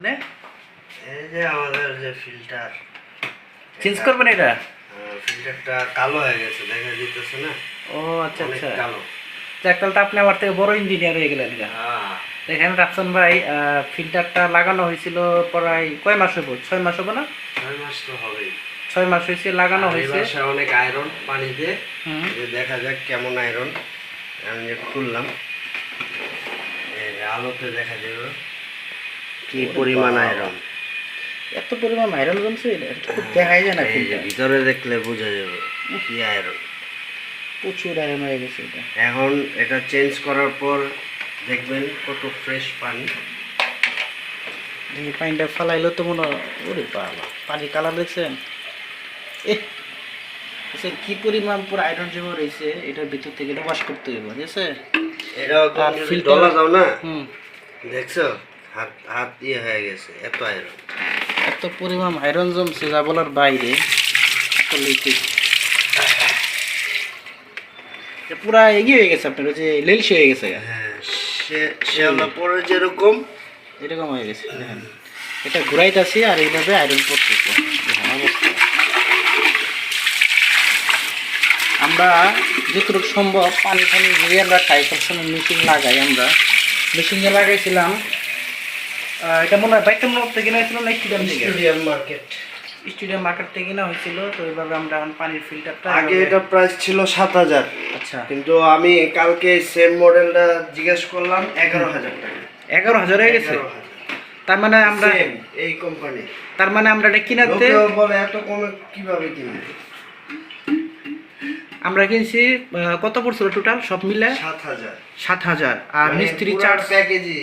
নে। এই যে আমাদের যে ফিল্টার চেঞ্জ করবেন এটা? ফিল্টারটা কালো হয়ে গেছে দেখা যেতেছে না। ও আচ্ছা আচ্ছা। কালো। যাক তাহলে আপনি আমার থেকে বড় ইঞ্জিনিয়ার হয়ে গেলেন হ্যাঁ। দেখেন রাফসান ভাই ফিল্টারটা লাগানো হয়েছিল প্রায় কয় মাস হব ছয় মাস হব না? ছয় মাস তো হবেই। ছয় মাস হয়েছে লাগানো হয়েছে। অনেক আয়রন পানিতে দেখা যাক কেমন আয়রন আমি খুললাম। আলোতে দেখা যাবে। কি পরিমাণ আয়রন এত পরিমাণ ভাইরাল জমছে এটা এটা দেখাই যায় না ভিতরে দেখলে বোঝা যাবে কি আয়রন প্রচুর আয়রন হয়ে গেছে এটা। এখন এটা চেঞ্জ করার পর দেখবেন কত ফ্রেশ পানি। এই পানিটা ফালাইলেও তো মনে ওরে বাবা পানির কালার দেখছেন? এ আচ্ছা কি পরিমাণ পুরো আয়রন জমা রয়েছে এটার ভিতর থেকে এটা ওয়াশ করতে হবে ঠিক আছে? আর ডলা দাও না? হুম। দেখছ? হাত হাত দিয়ে হয়ে গেছে এত আয়রন এত পরিমাণ আয়রন জমছে যা বলার বাইরে। পুরা এগিয়ে হয়ে গেছে আপনার যে লেলসি হয়ে গেছে হ্যাঁ সে পরে যেরকম। এরকম হয়ে গেছে দেখেন। এটা ঘুরাইতেছি আর এইভাবে আয়রন অবস্থা। আমরা যতটুকু সম্ভব পানি ফানি ঘুরিয়ে আমরা খাই সবসময় মেশিন লাগাই আমরা। মেশিনে লাগাইছিলাম এটা মনে হয় বাইকটা মনে থেকে কিনা হয়েছিল না স্টেডিয়াম থেকে? Stadium market. স্টেডিয়াম মার্কেট থেকে কিনা হয়েছিল তো এইভাবে আমরা এখন পানির ফিল্টারটা আগে এটা প্রাইস ছিল সাত হাজার। আচ্ছা। কিন্তু আমি কালকে সেম মডেলটা জিজ্ঞেস করলাম এগারো হাজার টাকা। এগারো হাজার হয়ে গেছে? তার মানে আমরা এই কোম্পানি তার মানে আমরা এটা কিনাতে বলে এত কমে কীভাবে কিনবে? আমরা কিনছি কত পড়ছিল টোটাল সব মিলে? সাত হাজার। আর মানে মিস্ত্রি চার্জ প্যাকেজই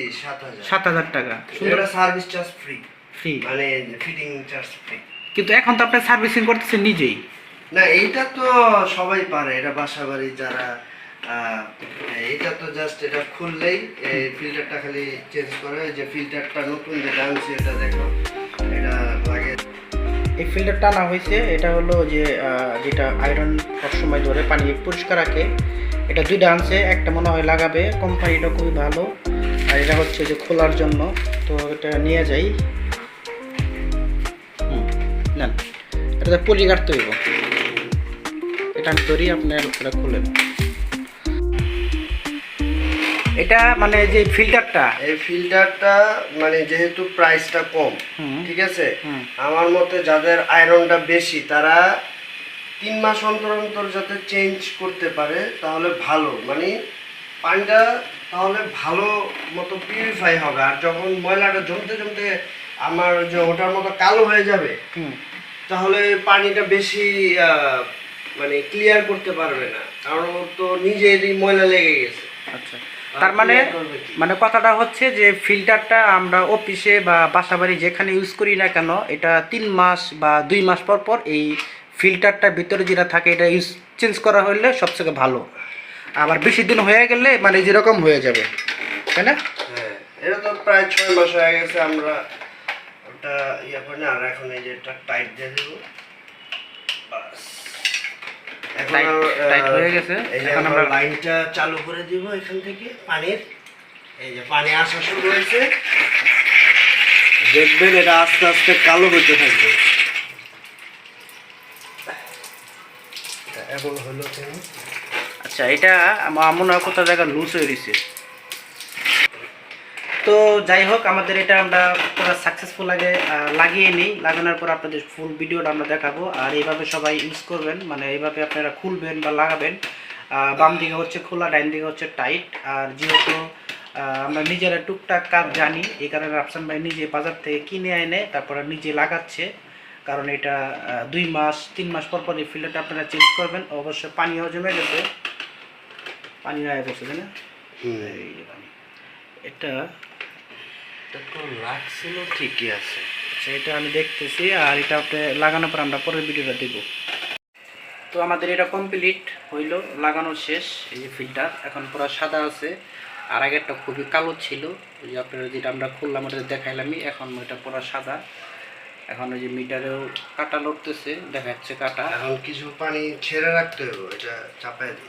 সাত হাজার। টাকা। সুন্দর সার্ভিস চার্জ ফ্রি ফ্রি মানে ফিটিং চার্জ ফ্রি কিন্তু এখন তো আপনি সার্ভিসিং করতেছেন নিজেই। না এইটা তো সবাই পারে। এটা বাসা বাড়ি যারা এটা তো জাস্ট এটা খুললেই ফিল্টারটা খালি চেঞ্জ করে। যে ফিল্টারটা নতুন যেটা আনছে এটা দেখো। এই ফিল্টার টানা হয়েছে, এটা হলো যে যেটা আয়রন সবসময় ধরে পানি পরিষ্কার রাখে। এটা দুইটা আনছে, একটা মনে হয় লাগাবে। কোম্পানিটা খুবই ভালো। আর এটা হচ্ছে যে খোলার জন্য। তো এটা নিয়ে যাই। নেন। এটাতে পলি কাটতে হইব এটা আমি ধরি, আপনার এটা খুলেন এটা মানে যে ফিল্টারটা এই ফিল্টারটা মানে যেহেতু প্রাইসটা কম ঠিক আছে? আমার মতে যাদের আয়রনটা বেশি তারা তিন মাস অন্তর অন্তর যাতে চেঞ্জ করতে পারে তাহলে ভালো। মানে পানিটা তাহলে ভালো মতো পিউরিফাই হবে। আর যখন ময়লাটা জমতে জমতে আমার যে ওটার মতো কালো হয়ে যাবে তাহলে পানিটা বেশি মানে ক্লিয়ার করতে পারবে না। কারণ ওর তো নিজেরই ময়লা লেগে গেছে। আচ্ছা। তার মানে? মানে কথাটা হচ্ছে যে ফিল্টারটা আমরা অফিসে বা বাসাবাড়ি যেখানে ইউজ করি না কেন এটা তিন মাস বা দুই মাস পর পর এই ফিল্টারটার ভিতরে যেটা থাকে এটা ইউজ চেঞ্জ করা হলে সবথেকে ভালো আবার বেশি দিন হয়ে গেলে মানে যেরকম হয়ে যাবে তাই না হ্যাঁ এটা তো প্রায় ছয় মাস হয়ে গেছে আমরা ওটা ইয়ে করি আর এখন এই যে এটা টাইট দিয়ে দেবো। এখন Tight- আর, আহ, tight হয়ে গেছে। এখন আমরা আমরা- লাইনটা চালু করে দিব এখান থেকে পানির। এই যে পানি আসা শুরু হয়েছে। দেখবেন এটা আস্তে আস্তে কালো হতে থাকবে। এখন হলো আচ্ছা এটা আমার মনে হয় কোথাও জায়গা লুজ হয়ে গেছে তো যাই হোক আমাদের এটা আমরা পুরো সাকসেসফুল আগে লাগিয়ে নিই। লাগানোর পর আপনাদের ফুল ভিডিওটা আমরা দেখাবো। আর এইভাবে সবাই ইউজ করবেন মানে এইভাবে আপনারা খুলবেন বা লাগাবেন। বাম দিকে হচ্ছে খোলা ডাইন দিকে হচ্ছে টাইট আর যেহেতু আমরা নিজেরা টুকটাক কাজ জানি এই কারণে রাফসান ভাই নিজে বাজার থেকে কিনে এনে তারপরে নিজে লাগাচ্ছে। কারণ এটা দুই মাস তিন মাস পর পর এই ফিল্টারটা আপনারা চেঞ্জ করবেন। অবশ্যই পানিও জমে গেছে। পানি হয়ে গেছে তাই না? এই এটা এটা তো লাগছিল ঠিকই আছে। আচ্ছা এটা আমি দেখতেছি আর এটা লাগানোর পর আমরা পরের ভিডিওটা দেব। তো আমাদের এটা কমপ্লিট হইল লাগানো শেষ এই যে ফিল্টার এখন পুরো সাদা আছে। আর আগেরটা খুবই কালো ছিল। ওই যে আপনারা যেটা আমরা খুললাম ওটা দেখাইলামই এখন এটা পুরো সাদা। এখন ওই যে মিটারেও কাটা লড়তেছে দেখা যাচ্ছে কাটা। এখন কিছু পানি ছেড়ে রাখতে হবে এটা চাপায় দিই